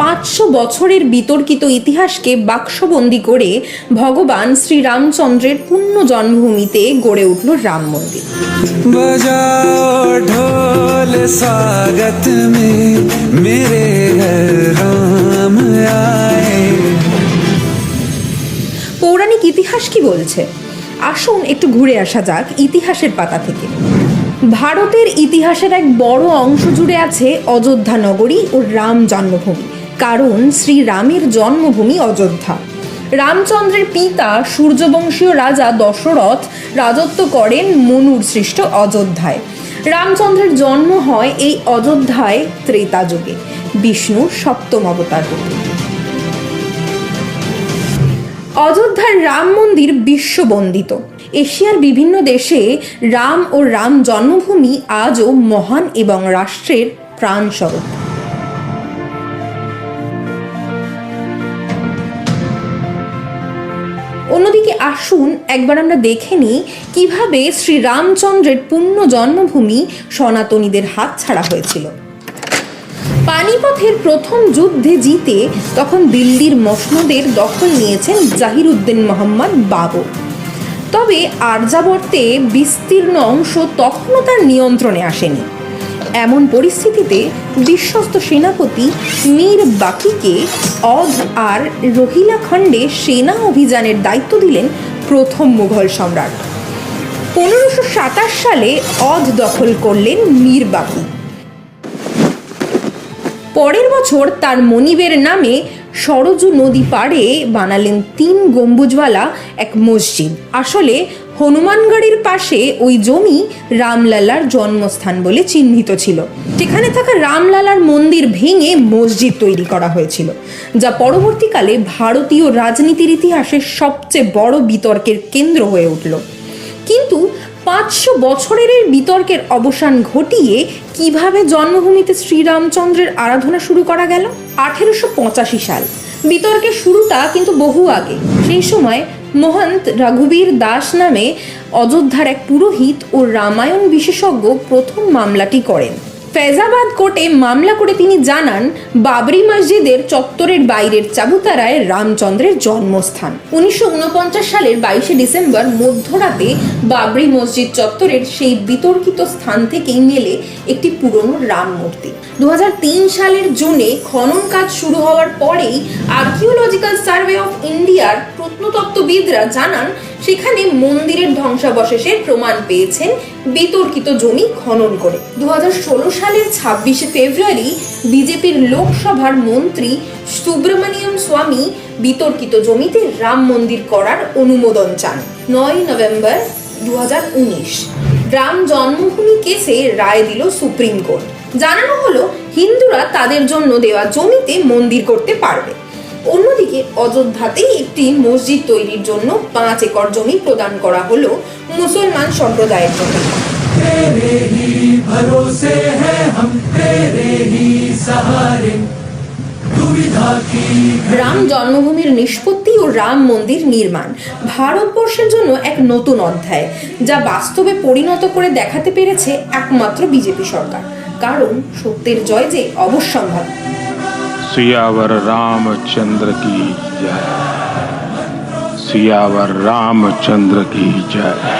পাঁচশো বছরের বিতর্কিত ইতিহাসকে বাক্সবন্দি করে ভগবান শ্রীরামচন্দ্রের পূর্ণ জন্মভূমিতে গড়ে উঠল রাম মন্দির। পৌরাণিক ইতিহাস কি বলছে? আসুন একটু ঘুরে আসা যাক ইতিহাসের পাতা থেকে। ভারতের ইতিহাসের এক বড় অংশ জুড়ে আছে অযোধ্যা নগরী ও রাম জন্মভূমি। কারণ শ্রীরামের জন্মভূমি অযোধ্যা। রামচন্দ্রের পিতা, সূর্যবংশীয় রাজা দশরথ রাজত্ব করেন মনুর সৃষ্ট অযোধ্যায়। রামচন্দ্রের জন্ম হয় এই অযোধ্যায় ত্রেতা যুগে, বিষ্ণুর সপ্তম অবতার রূপে। অযোধ্যার রাম মন্দির বিশ্ববন্দিত। এশিয়ার বিভিন্ন দেশে রাম ও রাম জন্মভূমি আজও মহান এবং রাষ্ট্রের প্রাণস্বরূপ। আসুন একবার আমরা দেখে নিই কীভাবে শ্রীরামচন্দ্রের পুণ্য জন্মভূমি সনাতনীদের হাত ছাড়া হয়েছিল। পানিপথের প্রথম যুদ্ধে জিতে তখন দিল্লির মসনদের দখল নিয়েছেন জাহিরুদ্দিন মোহাম্মদ বাবর। তবে আর্যাবর্তে বিস্তীর্ণ অংশ তখনও তার নিয়ন্ত্রণে আসেনি। এমন পরিস্থিতিতে বিশ্বস্ত সেনাপতি মীর বাকিকে অধ আর রোহিলা খণ্ডে সেনা অভিযানের দায়িত্ব দিলেন প্রথম মুঘল সম্রাট। পনেরোশো সাতাশ সালে অধ দখল করলেন মীর পরের বছর তার মনিবের নামে সরজু নদী পাড়ে বানালেন তিন গম্বুজওয়ালা এক মসজিদ। আসলে হনুমানগড়ের পাশে ওই জমি রামলালার জন্মস্থান বলে চিহ্নিত ছিল। সেখানে থাকা রামলালার মন্দির ভেঙে মসজিদ তৈরি করা হয়েছিল, যা পরবর্তীকালে ভারতীয় রাজনীতির ইতিহাসে সবচেয়ে বড় বিতর্কের কেন্দ্র হয়ে উঠল। কিন্তু পাঁচশো বছরের এই বিতর্কের অবসান ঘটিয়ে কীভাবে জন্মভূমিতে শ্রীরামচন্দ্রের আরাধনা শুরু করা গেল? আঠেরোশো পঁচাশি সাল। বিতর্কের শুরুটা কিন্তু বহু আগে। সেই সময় মহন্ত রঘুবীর দাস নামে অযোধ্যার এক পুরোহিত ও রামায়ণ বিশেষজ্ঞ প্রথম মামলাটি করেন। ফেজাবাদ কোর্টে মামলা করে তিনি জানান, বাবরি মসজিদের চত্বরের বাইরের চাবুতারায় রামচন্দ্রের জন্মস্থান। উনিশশো সালের বাইশে ডিসেম্বর মধ্যরাতে বাবরি মসজিদ চত্বরের সেই বিতর্কিত স্থান থেকেই মেলে একটি পুরনো রাম মূর্তি। দু হাজার তিন সালের জুনে খনন কাজ শুরু হওয়ার পরেই আর্কিওলজিক্যাল সার্ভে অফ ইন্ডিয়ার প্রত্নতত্ত্ববিদরা জানান সেখানে মন্দিরের ধ্বংসাবশেষের প্রমাণ পেয়েছেন বিতর্কিত জমি খনন করে। দু হাজার ষোলো সালের ছাব্বিশে ফেব্রুয়ারি বিজেপির লোকসভার মন্ত্রী সুব্রমণিয়ম স্বামী বিতর্কিত জমিতে রাম মন্দির করার অনুমোদন চান। নয় নভেম্বর দু হাজার উনিশ। রাম জন্মভূমি কেসে রায় দিল সুপ্রিম কোর্ট। জানানো হলো, হিন্দুরা তাদের জন্য দেওয়া জমিতে মন্দির করতে পারবে। অন্যদিকে অযোধ্যাতেই একটি মসজিদ তৈরির জন্য পাঁচ একর জমি প্রদান করা হল মুসলমান সম্প্রদায়ের জন্য। রাম জন্মভূমির নিষ্পত্তি ও রাম মন্দির নির্মাণ ভারতবর্ষের জন্য এক নতুন অধ্যায়, যা বাস্তবে পরিণত করে দেখাতে পেরেছে একমাত্র বিজেপি সরকার। কারণ সত্যের জয় যে অবশ্যম্ভাবী सियावर रामचंद्र की जय। सियावर रामचंद्र की जय।